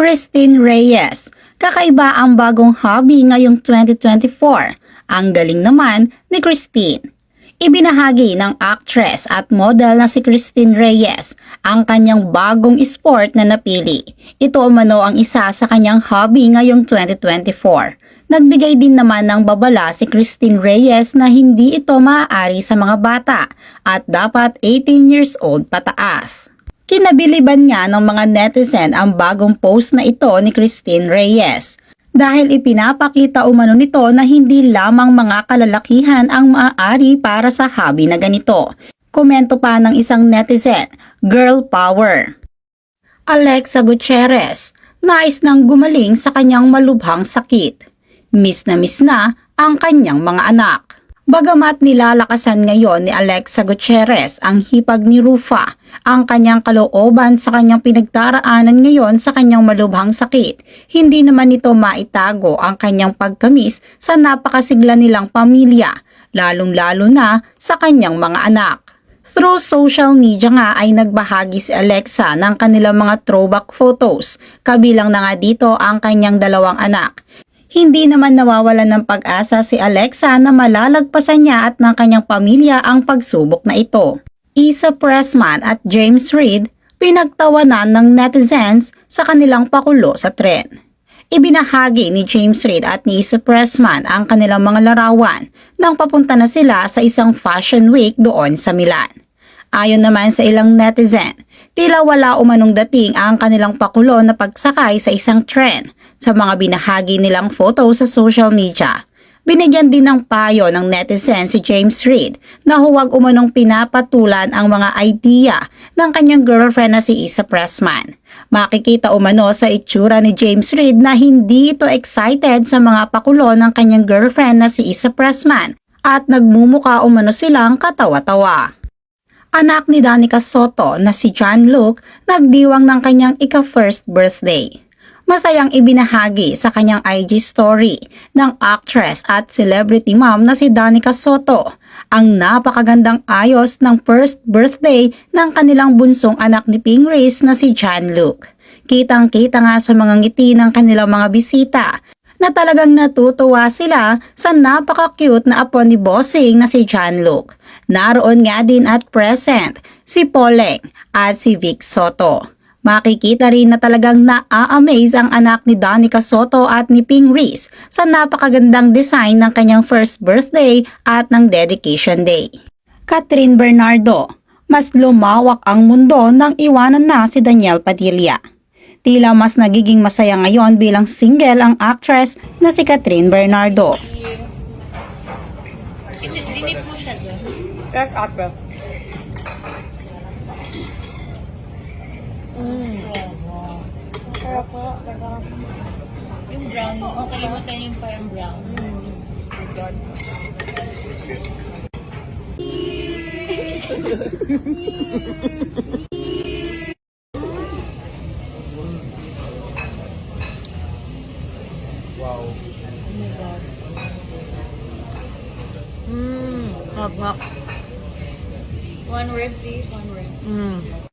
Christine Reyes. Kakaiba ang bagong hobby ngayong 2024. Ang galing naman ni Christine. Ibinahagi ng actress at model na si Christine Reyes ang kanyang bagong sport na napili. Ito umano ang isa sa kanyang hobby ngayong 2024. Nagbigay din naman ng babala si Christine Reyes na hindi ito maaari sa mga bata at dapat 18 years old pataas. Kinabiliban nga ng mga netizen ang bagong post na ito ni Christine Reyes dahil ipinapakita umano nito na hindi lamang mga kalalakihan ang maaari para sa hobby na ganito. Komento pa ng isang netizen, Girl Power. Alexa Gutierrez, nais nang gumaling sa kanyang malubhang sakit. Miss na miss na ang kanyang mga anak. Bagamat nilalakasan ngayon ni Alexa Gutierrez ang hipag ni Rufa, ang kanyang kalooban sa kanyang pinagdaraanan ngayon sa kanyang malubhang sakit, hindi naman nito maitago ang kanyang pagkamis sa napakasigla nilang pamilya, lalong-lalo na sa kanyang mga anak. Through social media nga ay nagbahagi si Alexa ng kanilang mga throwback photos, kabilang na nga dito ang kanyang dalawang anak. Hindi naman nawawalan ng pag-asa si Alexa na malalagpasan niya at ng kanyang pamilya ang pagsubok na ito. Isa Pressman at James Reid pinagtawanan ng netizens sa kanilang pakulo sa tren. Ibinahagi ni James Reid at ni Isa Pressman ang kanilang mga larawan nang papunta na sila sa isang fashion week doon sa Milan. Ayon naman sa ilang netizen, tila wala umanong dating ang kanilang pakulo na pagsakay sa isang tren sa mga binahagi nilang photo sa social media. Binigyan din ng payo ng netizen si James Reid na huwag umanong pinapatulan ang mga idea ng kanyang girlfriend na si Isa Pressman. Makikita umano sa itsura ni James Reid na hindi ito excited sa mga pakulo ng kanyang girlfriend na si Isa Pressman at nagmumuka umano silang katawa-tawa anak ni Danica Soto na si John Luke nagdiwang ng kanyang ika-first birthday. Masayang ibinahagi sa kanyang IG story ng actress at celebrity mom na si Danica Soto ang napakagandang ayos ng first birthday ng kanilang bunsong anak ni Ping Reese na si John Luke. Kitang-kita nga sa mga ngiti ng kanilang mga bisita na talagang natutuwa sila sa napaka-cute na apo ni Bossing na si John Luke. Naroon nga din at present si Poleng at si Vic Soto. Makikita rin na talagang na-amaze ang anak ni Danica Soto at ni Ping Reese sa napakagandang design ng kanyang first birthday at ng dedication day. Catherine Bernardo, mas lumawak ang mundo nang iwanan na si Daniel Padilla. Tila mas nagiging masaya ngayon bilang single ang actress na si Catherine Bernardo. Dinip mo siya doon. Yes, ate. Sarap po. Yung brown, okay kalimutan yung parang brown. Mmm, hap nga. One rib please, one rib. Mmm.